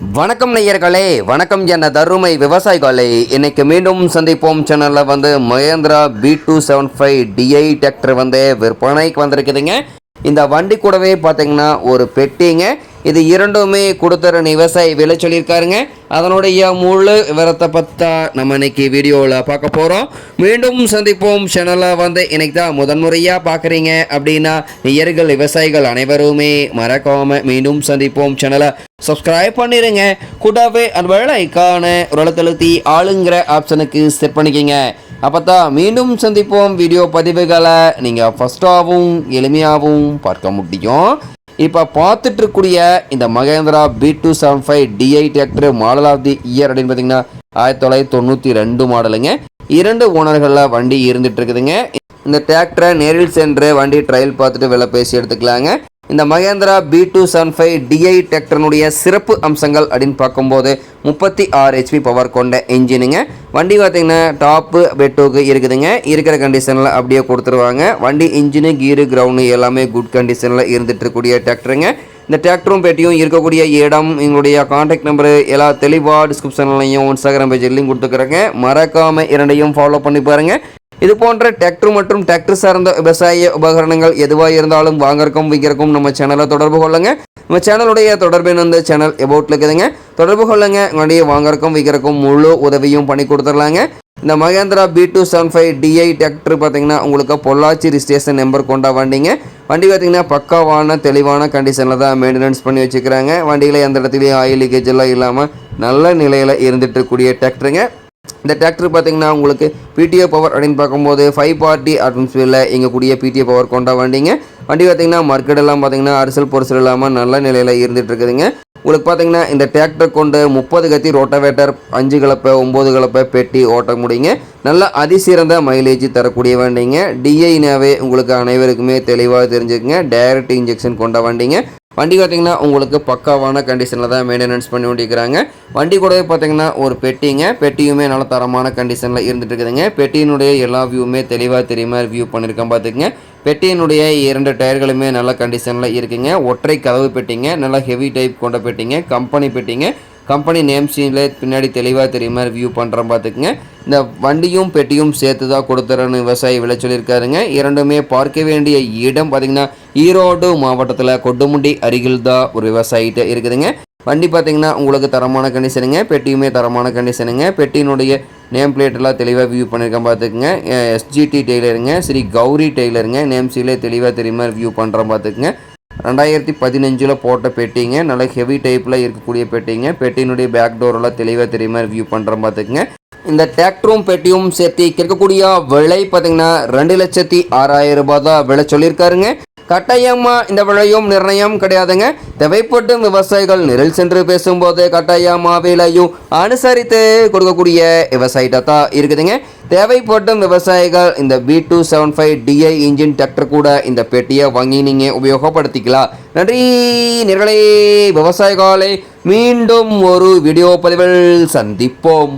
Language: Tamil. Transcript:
வணக்கம் நேயர்களே வணக்கம் என்ன தருமை விவசாயிகளே. இன்னைக்கு மீண்டும் சந்திப்போம். சேனலில் வந்து Mahindra B two seven five DI tractor வந்து விற்பனைக்கு வந்திருக்குதுங்க. இந்த வண்டி கூடவே பார்த்தீங்கன்னா ஒரு பெட்டிங்க. இது இரண்டுமே கொடுத்துற விவசாயி விலை சொல்லியிருக்காருங்க. அதனுடைய முழு விவரத்தை பற்றா நம்ம இன்னைக்கு வீடியோவில் பார்க்க போகிறோம் மீண்டும் சந்திப்போம். சேனலை வந்து இன்னைக்கு தான் முதன்முறையாக பார்க்குறீங்க அப்படின்னா நேயர்கள் விவசாயிகள் அனைவருமே மறக்காமல் மீண்டும் சந்திப்போம். சேனலை சப்ஸ்கிரைப் பண்ணிடுங்க கூட்டாவே அந்த வேலைக்கான ஒரு ஆளுங்கிற ஆப்ஷனுக்கு செட் பண்ணிக்கிங்க. அப்போ தான் மீண்டும் சந்திப்போம். வீடியோ பதிவுகளை நீங்கள் ஃபஸ்ட்டாகவும் எளிமையாகவும் பார்க்க முடியும். இப்போ பார்த்துட்டு இருக்கக்கூடிய இந்த Mahindra B two seven five DI tractor model of the year அப்படின்னு பார்த்தீங்கன்னா ஆயிரத்தி தொள்ளாயிரத்தி தொண்ணூற்றி ரெண்டு மாடலுங்க இரண்டு ஓனர்களில் வண்டி இருந்துட்டு இருக்குதுங்க இந்த டிராக்டரை நேரில் சென்று வண்டி ட்ரையல் பார்த்துட்டு விலை பேசி எடுத்துக்கலாங்க. இந்த Mahindra B two seven five DI டிராக்டர்னுடைய சிறப்பு அம்சங்கள் அப்படின்னு பார்க்கும்போது முப்பத்தி ஆறு ஹெச்பி பவர் கொண்ட இன்ஜினுங்க வண்டி பார்த்திங்கன்னா டாப்பு பெட்டோக்கு இருக்குதுங்க. இருக்கிற கண்டிஷனில் அப்படியே கொடுத்துருவாங்க. வண்டி இன்ஜினு கீரு கிரவுண்டு எல்லாமே குட் கண்டிஷனில் இருந்துட்டு இருக்கக்கூடிய டிராக்டருங்க இந்த டிராக்டரும் பேட்டியும் இருக்கக்கூடிய இடம் எங்களுடைய காண்டாக்ட் நம்பரு எல்லா தெளிவாக டிஸ்கிரிப்ஷன்லையும் இன்ஸ்டாகிராம் பேஜ்லையும் கொடுத்துக்கிறேங்க. மறக்காமல் இரண்டையும் ஃபாலோ பண்ணி பாருங்கள் இது போன்ற டிராக்டர் மற்றும் டிராக்டர் சார்ந்த விவசாய உபகரணங்கள் எதுவாக இருந்தாலும் வாங்கறக்கும் விற்கிறக்கும் நம்ம சேனலை தொடர்பு கொள்ளுங்க. நம்ம சேனலுடைய தொடர்பு வந்து சேனல் எபோட்டில் இருக்குதுங்க. தொடர்பு கொள்ளுங்க. உங்களுடைய வாங்கறக்கும் விற்கிறக்கும் முழு உதவியும் பண்ணி கொடுத்துடலாங்க. இந்த Mahindra B two seven five DI tractor பார்த்தீங்கன்னா உங்களுக்கு பொள்ளாச்சி ரிஜிஸ்ட்ரேஷன் நம்பர் கொண்டா வண்டிங்க. வண்டி பார்த்தீங்கன்னா பக்காவான தெளிவான கண்டிஷனில் தான் மெயின்டெனன்ஸ் பண்ணி வச்சுக்கிறாங்க. வண்டியில் எந்த இடத்துலையும் ஆயில் லீக்கேஜ் எல்லாம் இல்லாமல் நல்ல நிலையில் இருந்துட்டு இருக்கக்கூடிய டிராக்டருங்க இந்த டிராக்டர் பார்த்தீங்கன்னா உங்களுக்கு பிடிஓ பவர் அப்படின்னு பார்க்கும்போது ஃபைவ் பார்ட்டி அட்மாஸ்பியரில் கூடிய பிடிஓ பவர் கொண்டா வண்டிங்க. வண்டி பார்த்தீங்கன்னா மார்க்கெட்டெல்லாம் பார்த்தீங்கன்னா அரிசல் பொரிசல் இல்லாமல் நல்ல நிலையில் இருந்துகிட்டு இருக்குதுங்க உங்களுக்கு பார்த்தீங்கன்னா இந்த டிராக்டர் கொண்டு முப்பது கத்தி ரோட்டவேட்டர் அஞ்சு கலப்பை ஒம்பது கலப்பை பெட்டி ஓட்ட முடியுங்க. நல்ல அதிசிறந்த மைலேஜ் தரக்கூடிய வண்டிங்க. டிஐனாவே உங்களுக்கு அனைவருக்குமே தெளிவாக தெரிஞ்சுக்குங்க. டைரக்ட் இன்ஜெக்ஷன் கொண்ட வண்டிங்க. வண்டி பார்த்தீங்கன்னா உங்களுக்கு பக்காவான கண்டிஷனில் தான் மெயின்டெனன்ஸ் பண்ணி கொண்டிருக்கிறாங்க. வண்டி கூடவே பார்த்தீங்கன்னா ஒரு பெட்டிங்க. பெட்டியுமே நல்ல தரமான கண்டிஷனில் இருந்துகிட்டு இருக்குதுங்க பெட்டியினுடைய எல்லா வியூவுமே தெளிவாக தெரியுமா வியூ பண்ணியிருக்கேன் பார்த்துக்குங்க பெட்டியினுடைய இரண்டு டயர்களுமே நல்ல கண்டிஷனில் இருக்குங்க. ஒற்றை கதவு பெட்டிங்க நல்ல ஹெவி டைப் கொண்ட பெட்டிங்க கம்பெனி பெட்டிங்க. கம்பெனி நேம் சீனில் பின்னாடி தெளிவாக தெரியும் மாதிரி வியூ பண்ணுற பார்த்துக்குங்க. இந்த வண்டியும் பெட்டியும் சேர்த்து தான் கொடுத்துறேன்னு விவசாயி விளை சொல்லியிருக்காருங்க. இரண்டுமே பார்க்க வேண்டிய இடம் பார்த்திங்கன்னா ஈரோடு மாவட்டத்தில் கொட்டுமுண்டி அருகில் தான் ஒரு விவசாயிகிட்ட இருக்குதுங்க. வண்டி பார்த்தீங்கன்னா உங்களுக்கு தரமான கண்டிஷனுங்க பெட்டியுமே தரமான கண்டிஷனுங்க பெட்டியினுடைய நேம் பிளேட்டெல்லாம் தெளிவாக வியூ பண்ணியிருக்கேன் பார்த்துக்குங்க. எஸ்ஜிடி டெய்லருங்க ஸ்ரீ கௌரி டெய்லருங்க. நேம் சீலே தெளிவாக தெரியுமா வியூ பண்ணுறோம் பார்த்துக்குங்க. ரெண்டாயிரத்தி பதினஞ்சில் போட்ட பெட்டிங்க நல்ல ஹெவி டைப்பில் இருக்கக்கூடிய பெட்டிங்க. பெட்டியினுடைய பேக் டோரெல்லாம் தெளிவாக தெரியுமா வியூ பண்ணுறேன் பார்த்துக்குங்க. இந்த டிராக்டரும் பெட்டியும் சேர்த்து கேட்கக்கூடிய விலை பார்த்தீங்கன்னா ரெண்டு லட்சத்தி ஆறாயிரம் ரூபாய் தான் விலை சொல்லியிருக்காருங்க. கட்டாயமாக இந்த விலையும் நிர்ணயம் கிடையாதுங்க. தேவைப்படும் விவசாயிகள் நிரல் சென்று பேசும்போது கட்டாயமாக விலையும் அனுசரித்து கொடுக்கக்கூடிய விவசாயிட்ட தான் இருக்குதுங்க. தேவைப்படும் விவசாயிகள் இந்த B two seven five DI engine tractor கூட இந்த பெட்டியை வாங்கி நீங்கள் உபயோகப்படுத்திக்கலாம். நன்றி நிரலை விவசாயிகளை மீண்டும் ஒரு வீடியோ பதிவில் சந்திப்போம்.